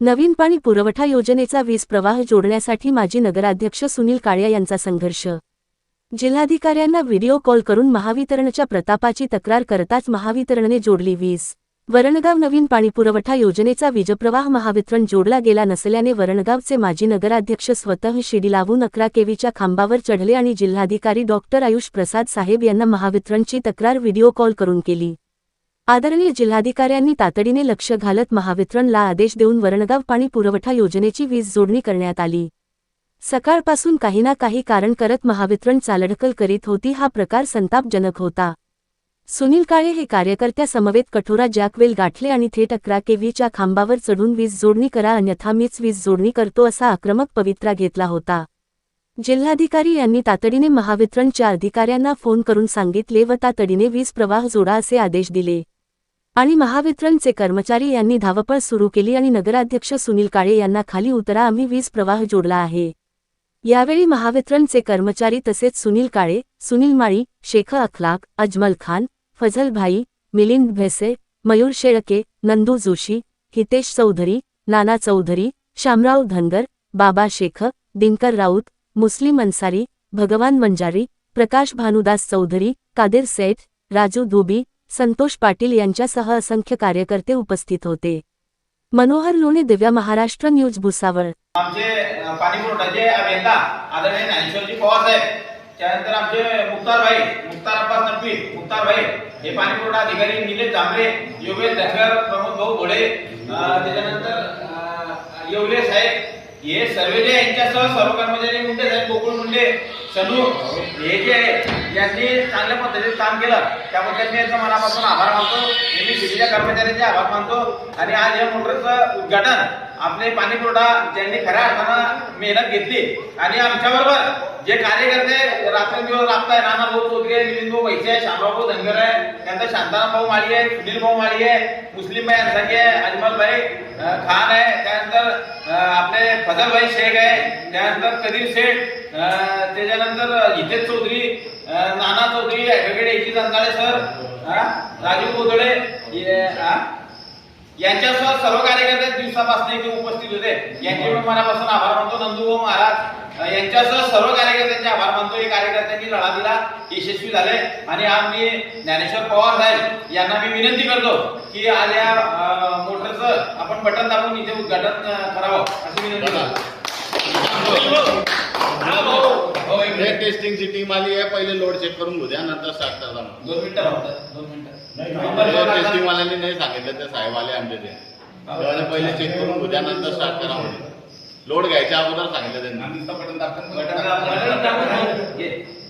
नवीन पाणी पुरवठा योजनेचा वीज प्रवाह जोडण्यासाठी माजी नगराध्यक्ष सुनील काळ्या यांचा संघर्ष. जिल्हाधिकाऱ्यांना व्हिडिओ कॉल करून महावितरणच्या प्रतापाची तक्रार करताच महावितरणने जोडली वीज. वरणगाव नवीन पाणीपुरवठा योजनेचा वीजप्रवाह महावितरण जोडला गेला नसल्याने वरणगावचे माजी नगराध्यक्ष स्वतः शिडी लावून अकरा केवीच्या खांबावर चढले आणि जिल्हाधिकारी डॉक्टर आयुष प्रसाद साहेब यांना महावितरणची तक्रार व्हिडिओ कॉल करून केली. आदरणीय जिल्हाधिकाऱ्यांनी तातडीने लक्ष घालत महावितरणला आदेश देऊन वरणगाव पाणी पुरवठा योजनेची वीज जोडणी करण्यात आली. सकाळपासून काही ना काही कारण करत महावितरण चालढकल करीत होती हा प्रकार संतापजनक होता. सुनील काळे हे कार्यकर्त्या समवेत कठोरा जॅकवेल गाठले आणि थेट अकरा केव्हीच्या खांबावर चढून वीज जोडणी करा अन्यथा मीच वीज जोडणी करतो असा आक्रमक पवित्रा घेतला होता. जिल्हाधिकारी यांनी तातडीने महावितरणच्या अधिकाऱ्यांना फोन करून सांगितले व तातडीने वीज प्रवाह जोडा असे आदेश दिले. आणि महावितरणचे कर्मचारी यांनी धावपळ सुरू केली आणि नगराध्यक्ष सुनील काळे यांना खाली उतरा आम्ही वीज प्रवाह जोडला आहे. यावेळी महावितरणचे कर्मचारी तसेच सुनील काळे सुनील माळी शेख अखलाक अजमल खान फझल भाई मिलिंद भेसे मयूर शेळके नंदू जोशी हितेश चौधरी नाना चौधरी शामराव धनगर बाबा शेख दिनकर राऊत मुस्लिम अन्सारी भगवान मंजारी प्रकाश भानुदास चौधरी कादिर सेठ राजू धोबी संतोष पाटील यांच्यासह असंख्य कार्यकर्ते उपस्थित होते. मनोहर लोणे दिव्या महाराष्ट्र न्यूज भुसावळ. आमचे अ, पाणी पुरवठाचे अभियंता आदरणीय ज्ञानेश्वरजी पवार साहेब त्यानंतर आमचे मुक्तार भाई मुक्तार अब्बास नक्की मुक्तार भाई हे पाणी पुरवठा अधिकारी निलेश जांभळे योगेश धनगर प्रमोद भाऊ घोडे त्याच्यानंतर येवले साहेब हे सर्व जे यांच्यासह सर्व कर्मचारी मुंडे साहेब गोकुळ मुंडे सनू हे जे आहे यांनी चांगल्या पद्धतीने काम केलं. त्याबद्दल मी यांचा मनापासून आभार मानतो. मी सिटीच्या कर्मचाऱ्यांचे आभार मानतो. आणि आज या मोटरचं उद्घाटन आपले पाणी पुरवठा ज्यांनी खऱ्या अर्थानं मेहनत घेतली. आणि आमच्याबरोबर जे कार्यकर्ते रात्रंदिवस राबताय नाना भाऊ चौधरी मिलिंद भाऊ वैसे आहे शामराव भाऊ धनगर आहे त्यानंतर शांताराम भाऊ माळी आहे सुनील भाऊ माळी आहे मुस्लिम भाई अन्सारी आहे अजमल भाई खान आहे त्यानंतर आपले फजल शेख आहे. त्यानंतर कदीर शेठ त्याच्यानंतर Hitesh Chaudhari Nana Chaudhari advocate A G Janjale sir Raju Kodale यांच्यासह सर्व कार्यकर्ते दिवसापासून इथे उपस्थित होते. यांचे मी मनापासून आभार मानतो. नंदूभाऊ महाराज यांच्यासह सर्व कार्यकर्त्यांचे आभार मानतो. हे कार्यकर्त्यांनी लढा दिला. यशस्वी झाले आणि आज मी ज्ञानेश्वर पवार साहेब यांना मी विनंती करतो की आज या मोटरचं आपण बटन दाबून इथे उद्घाटन करावं अशी विनंती करतो. हा. टेस्टिंगची टीम आली आहे पहिले लोड चेक करून घेऊ द्या नंतर स्टार्ट करता. दोन मिनिटं दोन मिनिटं. टेस्टिंग वाल्यांनी नाही सांगितलं ते साहेब आले आमचे ते पहिले चेक करून घेऊ द्या नंतर स्टार्ट करा लोड घ्यायच्या अगोदर सांगितलं त्यांनी. बटन दाबून.